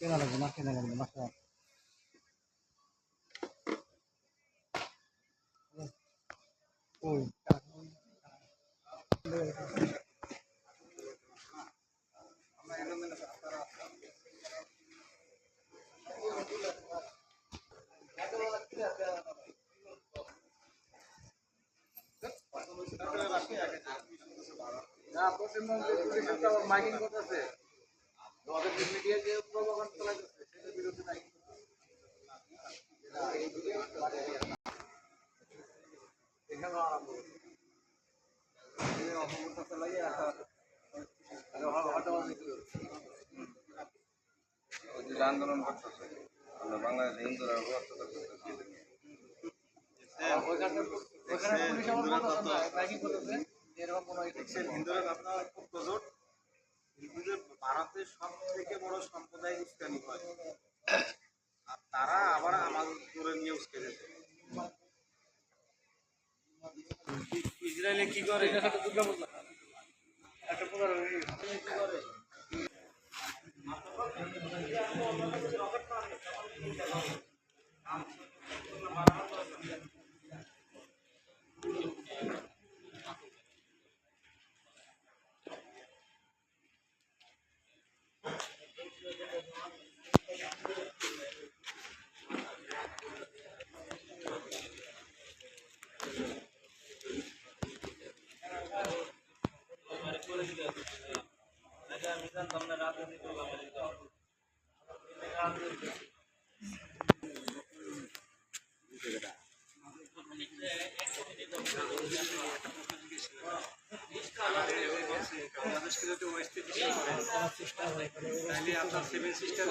কেনা লাগবে না কেনা লাগবে খারাপ না পশ্চিমবঙ্গে আবার মাইকিং করতেছে। আন্দোলন করতেছে আমরা বাংলাদেশে হিন্দুরা হিন্দুরা আপনার খুব প্রজোট হিন্দুদের ভারতের সব থেকে বড় সম্প্রদায় উস্কানি হয় আর তারা আবার আমাদের করে নিয়ে উস্কে যেতে ইসরায়েলে কি করে? বাংলাদেশকে যদি ওয়েস্টে দিতে পারে তাহলে আপনার সেভেন সিস্টার